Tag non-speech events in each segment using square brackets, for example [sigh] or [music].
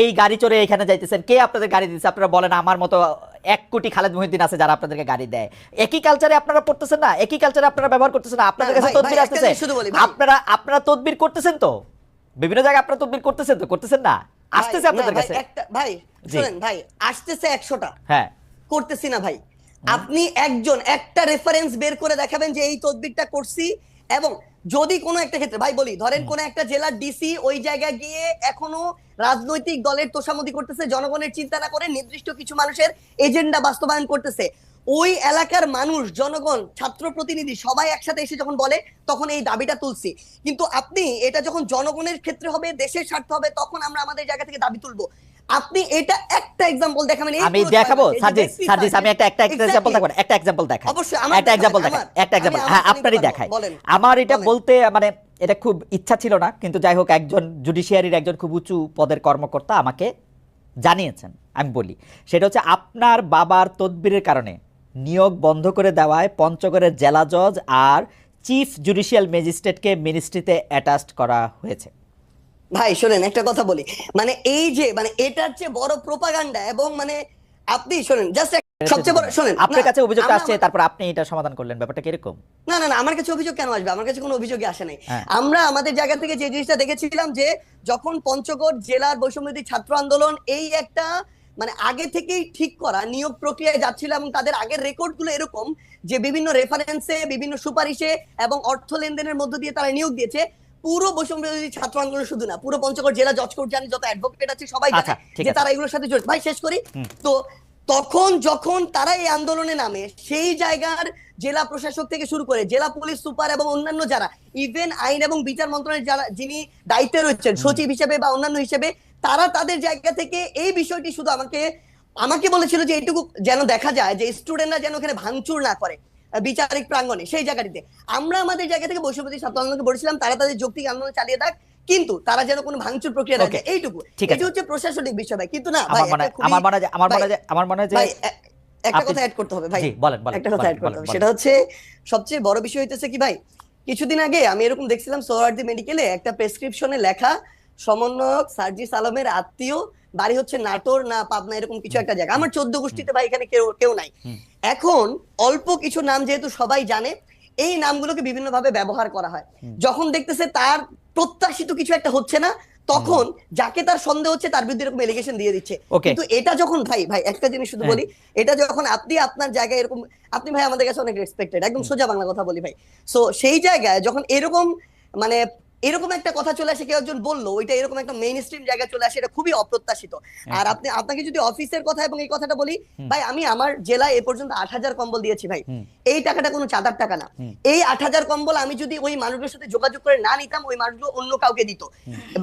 এই গাড়ি চড়ে এখানে যাইতেছেন। কে আপনাদের গাড়ি দিচ্ছে আপনারা বলেন আমার মতো এক কোটি খালেদ মহিউদ্দিন আছে যারা আপনাদেরকে গাড়ি দেয়। একই কালচারে আপনারা পড়তেছেন না? একই কালচারে আপনারা ব্যবহার করতেছেন না? আপনাদের কাছে তদবির আসতেছে। আপনারা আপনারা তদবির করতেছেন তো? বিভিন্ন জায়গায় আপনারা তদবির করতেছেন তো? করতেছেন না? আসতেছে আপনাদের কাছে? একটা ভাই শুনেন ভাই আসতেছে একশোটা। হ্যাঁ। করতেছি না ভাই। আপনি একজন একটা রেফারেন্স বের করে দেখাবেন যে এই তদবিরটা করছি এবং যদি কোনো একটা ক্ষেত্রে ভাই বলি ধরেন কোন একটা জেলার ডিসি ওই জায়গায় গিয়ে এখনও রাজনৈতিক দলের তোষামতি করতেছে জনগণের চিন্তা না করে নির্দিষ্ট কিছু মানুষের এজেন্ডা বাস্তবায়ন করতেছে ওই এলাকার মানুষ জনগণ ছাত্র প্রতিনিধি সবাই একসাথে এসে যখন বলে তখন এই দাবিটা তুলছি। কিন্তু আপনি এটা যখন জনগণের ক্ষেত্রে হবে দেশের স্বার্থ হবে তখন আমরা আমাদের জায়গা থেকে দাবি তুলবো। আপনি এটা একটা এক্সাম্পল দেখাবেন আমি দেখাবো সার্জিস সার্জিস আমি একটা একটা. এক্সাম্পল দেখাবো একটা এক্সাম্পল দেখাই। অবশ্যই, আমার একটা এক্সাম্পল দেখাই একটা এক্সাম্পল হ্যাঁ আপনারই দেখাই। আমার এটা বলতে মানে এটা খুব ইচ্ছা ছিল না কিন্তু যাই হোক একজন জুডিশিয়ারির একজন খুব উঁচু পদের কর্মকর্তা আমাকে জানিয়েছেন আমি বলি। সেটা হচ্ছে আপনার বাবার তদবিরের কারণে নিয়োগ বন্ধ করে দেওয়ায় পঞ্চগড়ের জেলা জজ আর চিফ জুডিশিয়াল ম্যাজিস্ট্রেটকে মিনিস্ট্রিতে অ্যাটাচড করা হয়েছে। ভাই শোনেন একটা কথা বলি। মানে এই যে মানে এটার চেয়ে বড় প্রোপাগান্ডা এবং মানে আপনি শোনেন জাস্ট সবচেয়ে বড় শোনেন আপনার কাছে অভিযোগটা আসছে তারপর আপনি এটা সমাধান করলেন ব্যাপারটা কীরকম? না না না আমার কাছে অভিযোগ কেন আসবে? আমার কাছে কোনো অভিযোগই আসে নাই। হ্যাঁ। আমরা আমাদের জায়গা থেকে যে জিনিসটা দেখেছিলাম যে যখন পঞ্চগড় জেলার বৈষম্যবিরোধী ছাত্র আন্দোলন এই একটা মানে আগে থেকেই ঠিক করা নিয়োগ প্রক্রিয়ায় যাচ্ছিল এবং তাদের আগের রেকর্ডগুলো এরকম যে বিভিন্ন রেফারেন্সে বিভিন্ন সুপারিশে এবং অর্থ লেনদেনের মধ্য দিয়ে তারা নিয়োগ দিয়েছে পুরো বৈষম্যবিরোধী ছাত্র আন্দোলন শুধু না পুরো পঞ্চগড় জেলা জজ কোর্ট জানি যত অ্যাডভোকেট আছে সবাই আচ্ছা, জানে যে তারা এগুলোর সাথে জড়িত। ভাই শেষ করি। তো তখন যখন তারা এই আন্দোলনে নামে সেই জায়গার জেলা প্রশাসক থেকে শুরু করে জেলা পুলিশ সুপার এবং অন্যান্য যারা ইভেন আইন এবং বিচার মন্ত্রণালয়ের যারা যিনি দায়িত্বে রয়েছেন সচিব হিসেবে বা অন্যান্য হিসেবে তারা তাদের জায়গা থেকে এই বিষয়টি শুধু আমাকে আমাকে বলেছিল যে এইটুকু যেন দেখা যায় যে স্টুডেন্টরা যেন ওখানে ভাঙচুর না করে। বিচারিক প্রাঙ্গণে সেই জায়গাটিতে। আমরা আমাদের জায়গা থেকে ছাত্র আন্দোলনকে বলেছিলাম তারা তাদের যৌক্তিক আন্দোলন চালিয়ে থাক কিন্তু তারা যেন কোনো ভাঙচুর প্রক্রিয়া না। এইটুকু। ঠিক এটি। হচ্ছে প্রশাসনিক বিষয় ভাই কিন্তু না ভাই আমার মনে হয় আমার মনে হয় আমার মনে হয় মনে একটা কথা অ্যাড করতে হবে ভাই। বলেন একটা কথা অ্যাড করতে হবে। সেটা হচ্ছে সবচেয়ে বড় বিষয় হইতেছে কি ভাই কিছুদিন আগে আমি এরকম দেখছিলাম সোহরার্দি মেডিকেলে একটা প্রেসক্রিপশনে লেখা সমন্বয়ক সার্জিস আলমের আত্মীয় বাড়ি হচ্ছে নাটোর না পাবনা এরকম কিছু একটা জায়গা। আমার চোদ্দ গোষ্ঠীতে ভাই এখানে কেউ কেউ নাই। এখন অল্প কিছু নাম যেহেতু সবাই জানে এই নামগুলোকে বিভিন্ন ভাবে ব্যবহার করা হয়। যখন দেখতেছে তার প্রত্যাশিত কিছু একটা হচ্ছে না তখন যাকে তার সন্দেহ হচ্ছে তার বিরুদ্ধে এরকম এলিগেশন দিয়ে দিচ্ছে. কিন্তু এটা যখন ভাই ভাই একটা জিনিস শুধু হ্যাঁ। বলি এটা যখন আপনি আপনার জায়গায় এরকম আপনি ভাই আমাদের কাছে অনেক রেসপেক্টেড একদম সোজা বাংলা কথা বলি ভাই। সো সেই জায়গায় যখন এরকম মানে এরকম একটা কথা চলে আসে কেউ একজন বলল ওইটা এরকম একটা মেইন স্ট্রিম জায়গায় চলে আসে এটা খুবই অপ্রত্যাশিত আর আপনি আপনাকে যদি অফিসের কথা এবং এই কথাটা বলি। ভাই আমি আমার জেলায় এ পর্যন্ত আট হাজার কম্বল দিয়েছি ভাই। এই টাকাটা কোনো চাঁদার টাকা না। এই আট হাজার কম্বল আমি যদি ওই মানুষগুলোর সাথে যোগাযোগ করে না নিতাম ওই মানুষগুলো অন্য কাউকে দিত।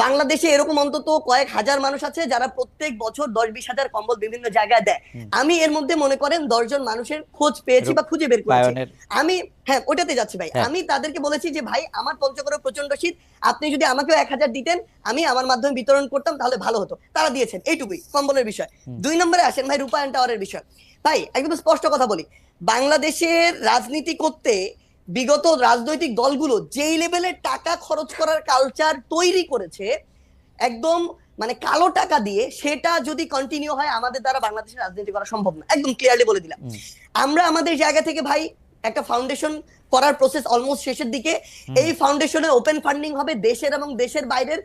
বাংলাদেশে এরকম অন্তত কয়েক হাজার মানুষ আছে যারা প্রত্যেক বছর দশ বিশ হাজার কম্বল বিভিন্ন জায়গায় দেয়। আমি এর মধ্যে মনে করেন দশজন মানুষের খোঁজ পেয়েছি বা খুঁজে বের করেছি। আমি হ্যাঁ ওটাতে যাচ্ছি ভাই। হ্যাঁ। আমি তাদেরকে বলেছি যে ভাই আমার পঞ্চগড়ে প্রচণ্ড শীত আপনি যদি আমাকেও এক হাজার দিতেন আমি আমার মাধ্যমে বিতরণ করতাম তাহলে ভালো হতো। তারা দিয়েছেন। এইটুকুই কম্বলের বিষয়। দুই নম্বরে আসেন ভাই রূপায়ণ টাওয়ারের বিষয়। ভাই একদম স্পষ্ট কথা বলি। বাংলাদেশের রাজনীতি করতে বিগত রাজনৈতিক দলগুলো যেই লেভেলের টাকা খরচ করার কালচার তৈরি করেছে একদম মানে কালো টাকা দিয়ে সেটা যদি কন্টিনিউ হয় আমাদের দ্বারা বাংলাদেশের রাজনীতি করা সম্ভব না। একদম ক্লিয়ারলি বলে দিলাম। আমরা আমাদের জায়গা থেকে ভাই একটা ফাউন্ডেশন করার প্রসেস অলমোস্ট শেষের দিকে। এই ফাউন্ডেশনে ওপেন ফান্ডিং হবে দেশের এবং দেশের বাইরের।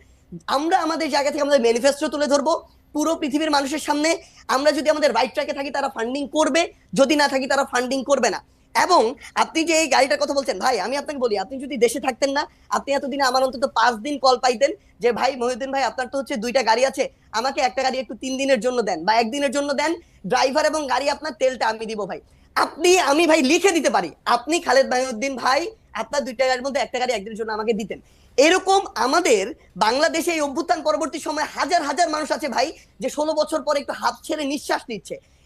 আমরা আমাদের জায়গা থেকে আমাদের ম্যানিফেস্টো তুলে ধরবো। পুরো পৃথিবীর মানুষের সামনে আমরা যদি আমাদের রাইট ট্র্যাকে থাকি, তারা ফান্ডিং করবে। যদি না থাকি, তারা ফান্ডিং করবে না। এবং আপনি যে এই গাড়িটার কথা বলছেন, ভাই, আমি আপনাকে বলি, আপনি যদি দেশে থাকতেন না, আপনি এতদিনে আমার অন্তত পাঁচ দিন কল পাইতেন যে, ভাই, মহিউদ্দিন ভাই, আপনার তো হচ্ছে দুইটা গাড়ি আছে, আমাকে একটা গাড়ি একটু তিন দিনের জন্য দেন বা একদিনের জন্য দেন ড্রাইভার এবং গাড়ি আপনার তেলটা আমি দিব, ভাই। আপনি, আমি, ভাই, লিখে দিতে পারি। আপনি খালেদ মাহিউদ্দিন ভাই আপনার দুইটা গাড়ির মধ্যে একটা গাড়ি একদিনের জন্য আমাকে দিতেন। এরকম আমাদের বাংলাদেশে এই অভ্যুত্থান পরবর্তী সময় হাজার হাজার মানুষ আছে ভাই, যে ষোলো বছর পরে একটু হাত ছেড়ে নিঃশ্বাস নিচ্ছে।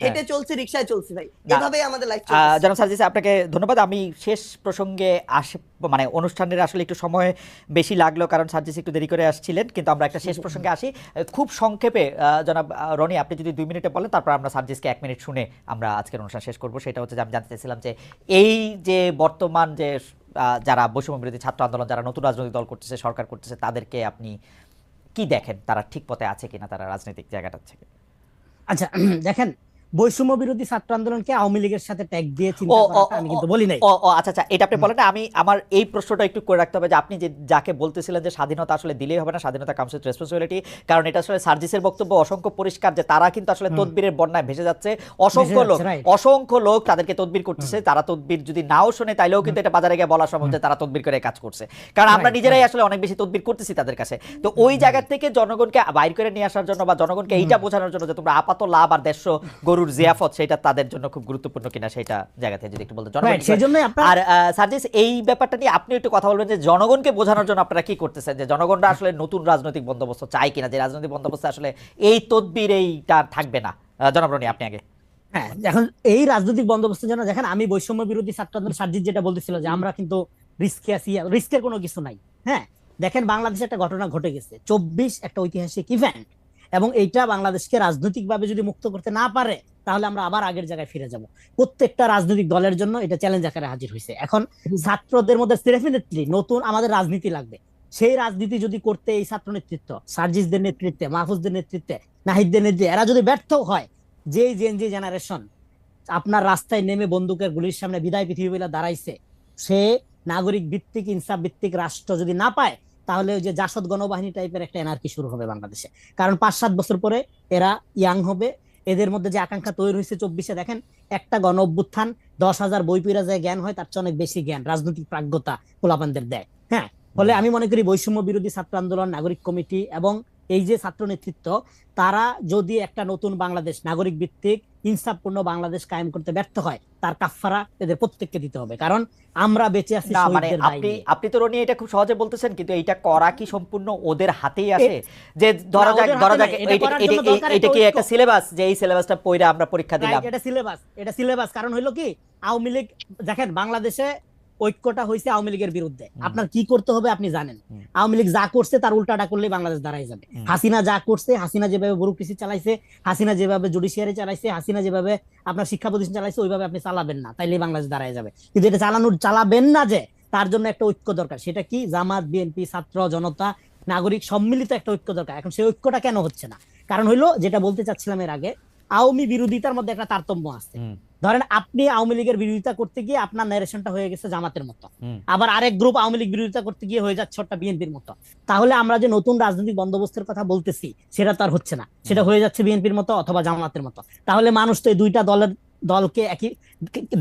হেঁটে চলছি রিক্সায় চলছি ভাই। হ্যাঁ। এভাবেই আমাদের লাইফ আহ, জনাব সার্জিস আপনাকে ধন্যবাদ। আমি শেষ প্রসঙ্গে আসে মানে অনুষ্ঠানের আসলে একটু সময় বেশি লাগল কারণ সার্জিস একটু দেরি করে আসছিলেন কিন্তু আমরা একটা শেষ প্রসঙ্গে আসি। খুব সংক্ষেপে জনাব রনি আপনি যদি দুই মিনিটে বলেন তারপর আমরা সার্জিসকে এক মিনিট শুনে আমরা আজকের অনুষ্ঠান শেষ করব। সেটা হচ্ছে যে আমি জানতে চাইছিলাম যে এই যে বর্তমান যে আহ, যারা বৈষম্য বিরোধী ছাত্র আন্দোলন যারা নতুন রাজনৈতিক দল করতেছে সরকার করতেছে তাদেরকে আপনি কি দেখেন? তারা ঠিক পথে আছে কিনা? তারা রাজনৈতিক জায়গাটা থেকে আচ্ছা [clears throat] দেখেন বৈষম্য বিরোধী ছাত্র আন্দোলনকে আওয়ামী লীগের সাথে ট্যাগ দিয়ে চিন্তা করাটা আমি কিন্তু বলি নাই। ও ও আচ্ছা আচ্ছা এটা আপনি বলেন আমি আমার এই প্রশ্নটা একটু করে রাখতে হবে যে আপনি যে যাকে বলতেছিলেন যে স্বাধীনতা আসলে দিলেই হবে না স্বাধীনতা কামস রেসপন্সিবিলিটি কারণ এটা আসলে সার্জিসের বক্তব্য অসংখ্য পরিষ্কার যে তারা কিন্তু আসলে তদবিরের বন্যায় ভেসে যাচ্ছে অসংখ্য লোক অসংখ্য লোক তাদেরকে তদবির করতেছে তারা তদবির যদি নাও শোনে তাইলেও কিন্তু এটা বাজারে গিয়ে বলা সম্ভব যে তারা তদবির করে কাজ করছে। কারণ আমরা নিজেরাই আসলে অনেক বেশি তদবির করতেছি তাদের কাছে। তো ওই জায়গা থেকে জনগণকে বাইর করে নিয়ে আসার জন্য বা জনগণকে এইটা বোঝানোর জন্য যে তোমরা আপাত লাভ আর দেশ গরুর জিয়াফত সেটা তাদের জন্য খুব গুরুত্বপূর্ণ কিনা সেটা জায়গা থেকে যদি একটু বলতে জনগণ Right, সেই জন্যই আপনার আর সার্জিস এই ব্যাপারটা নিয়ে আপনি একটু কথা বলবেন যে জনগণকে বোঝানোর জন্য আপনারা কি করতেছেন? যে জনগণরা আসলে নতুন রাজনৈতিক বন্দোবস্ত চায় কিনা? যে রাজনৈতিক বন্দোবস্ত আসলে এই তদবির এইটা থাকবে না। রনি আপনি আগে। হ্যাঁ এখন এই রাজনৈতিক বন্দোবস্তের জন্য দেখেন আমি বৈষম্য বিরোধী ছাত্র আন্দোলন সার্জিৎ যেটা বলতেছিল যে আমরা কিন্তু রিস্কে আছি রিস্কের কোনো কিছু নাই। হ্যাঁ দেখেন বাংলাদেশে একটা ঘটনা ঘটে গেছে। চব্বিশ একটা ঐতিহাসিক ইভেন্ট এবং এইটা বাংলাদেশকে রাজনৈতিকভাবে যদি মুক্ত করতে না পারে তাহলে আমরা আবার আগের জায়গায় ফিরে যাব। প্রত্যেকটা রাজনৈতিক দলের জন্য এটা চ্যালেঞ্জ আকারে হাজির হয়েছে। এখন ছাত্রদের মধ্যে ডেফিনেটলি নতুন আমাদের রাজনীতি লাগবে। সেই রাজনীতি যদি করতে এই ছাত্র নেতৃত্ব সার্জিসদের নেতৃত্বে মাহফুজদের নেতৃত্বে নাহিদদের নেতৃত্বে এরা যদি ব্যর্থ হয় যেই জেন জি জেনারেশন আপনার রাস্তায় নেমে বন্দুকের গুলির সামনে বিদায় পৃথিবী বলে দাঁড়াইছে সে নাগরিক ভিত্তিক ইনসাফ ভিত্তিক রাষ্ট্র যদি না পায় তাহলে ওই যে জাসদ গণবাহিনী টাইপের একটা এনার্কি শুরু হবে বাংলাদেশে। কারণ পাঁচ সাত বছর পরে এরা ইয়াং হবে। এদের মধ্যে যে আকাঙ্ক্ষা তৈরি হয়েছে চব্বিশে, দেখেন, একটা গণ অভ্যুত্থান দশ হাজার বই পিরা যায় জ্ঞান হয়, তার চেয়ে অনেক বেশি জ্ঞান, রাজনৈতিক প্রাজ্ঞতা পোলাপানদের দেয়। হ্যাঁ ফলে আমি মনে করি বৈষম্য বিরোধী ছাত্র আন্দোলন, নাগরিক কমিটি এবং এই যে ছাত্র নেতৃত্ব তারা যদি একটা নতুন বাংলাদেশ নাগরিক ভিত্তিক ইনসাফপূর্ণ বাংলাদেশ কায়েম করতে ব্যর্থ হয় তার কাফফারা এদের প্রত্যেককে দিতে হবে। কারণ আমরা বেঁচে আছি মানে আপনি আপনি তো রনি এটা খুব সহজে বলতেছেন কিন্তু এইটা করা কি সম্পূর্ণ ওদের হাতেই আছে? যে ধরা যাক ধরা যাক এটা কি একটা সিলেবাস যে এই সিলেবাসটা পড়ে আমরা পরীক্ষা দিলাম। এটা সিলেবাস এটা সিলেবাস। কারণ হইল কি আওয়ামী লীগ দেখেন বাংলাদেশে ঐক্যটা হয়েছে আওয়ামী লীগের বিরুদ্ধে। আপনার কি করতে হবে আপনি জানেন। আওয়ামী লীগ যা করছে তার উল্টাটা করলে বাংলাদেশ দাঁড়াই যাবে। হাসিনা যা করছে হাসিনা যেভাবে ব্যুরোক্রেসি চালাইছে হাসিনা যেভাবে জুডিশিয়ারি চালাইছে হাসিনা যেভাবে আপনার শিক্ষা প্রতিষ্ঠান চালাইছে ওইভাবে আপনি চালাবেন না তাইলে বাংলাদেশ দাঁড়াই যাবে। কিন্তু এটা চালানোর চালাবেন না যে তার জন্য একটা ঐক্য দরকার। সেটা কি? জামাত বিএনপি ছাত্র জনতা নাগরিক সম্মিলিত একটা ঐক্য দরকার। এখন সেই ঐক্যটা কেন হচ্ছে না? কারণ হইল যেটা বলতে চাচ্ছিলাম এর আগে আওয়ামী বিরোধিতার মধ্যে একটা তারতম্য আছে। ধরেন আপনি আওয়ামী লীগের বিরোধিতা করতে গিয়ে আপনার ন্যারেশনটা হয়ে গেছে জামাতের মতো। আবার আরেক গ্রুপ আওয়ামী লীগ বিরোধিতা করতে গিয়ে হয়ে যাচ্ছে ওটা বিএনপির মতো। তাহলে আমরা যে নতুন রাজনৈতিক বন্দোবস্তের কথা বলতেছি সেটা তো আর হচ্ছে না। সেটা হয়ে যাচ্ছে বিএনপির মতো অথবা জামাতের মতো। তাহলে মানুষ তো এই দুইটা দলের দলকে একই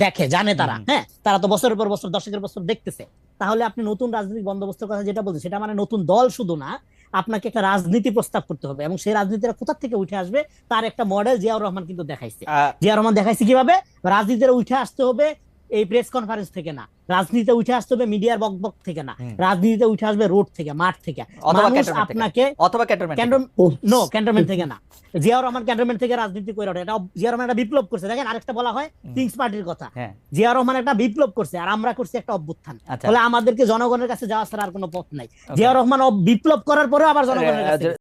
দেখে জানে তারা হ্যাঁ? তারা তো বছরের পর বছর দশকের বছর দেখতেছে। তাহলে আপনি নতুন রাজনৈতিক বন্দোবস্তের কথা যেটা বলছেন সেটা মানে নতুন দল শুধু না আপনাকে একটা রাজনীতি প্রস্তাব করতে হবে এবং সেই রাজনীতিটা কোথা থেকে উঠে আসবে তার একটা মডেল জিয়াউর রহমান কিন্তু দেখাইছে। জিয়াউর রহমান দেখাইছে কীভাবে? রাজনীতিটা উঠে আসতে হবে এই প্রেস কনফারেন্স থেকে না। রাজনীতিতে উঠে আসতে হবে মিডিয়ার বকবক থেকে না। রাজনীতিতে উঠে আসবে রোড থেকে মাঠ থেকে। মানুষ আপনাকে অথবা ক্যান্টনমেন্ট নো ক্যান্টনমেন্ট থেকে না। জিয়াউর রহমান ক্যান্টনমেন্ট থেকে রাজনীতি করে ওঠে। এটা জিয়াউর রহমান একটা বিপ্লব করছে। দেখেন আরেকটা বলা হয়। কিংস পার্টির কথা। হ্যাঁ। জিয়াউর রহমান একটা বিপ্লব করছে আর আমরা করছি একটা অভ্যুত্থান। আচ্ছা। ফলে আমাদেরকে জনগণের কাছে যাওয়া ছাড়া আর কোনো পথ নাই. জিয়াউর রহমান বিপ্লব করার পরেও আবার জনগণের কাছে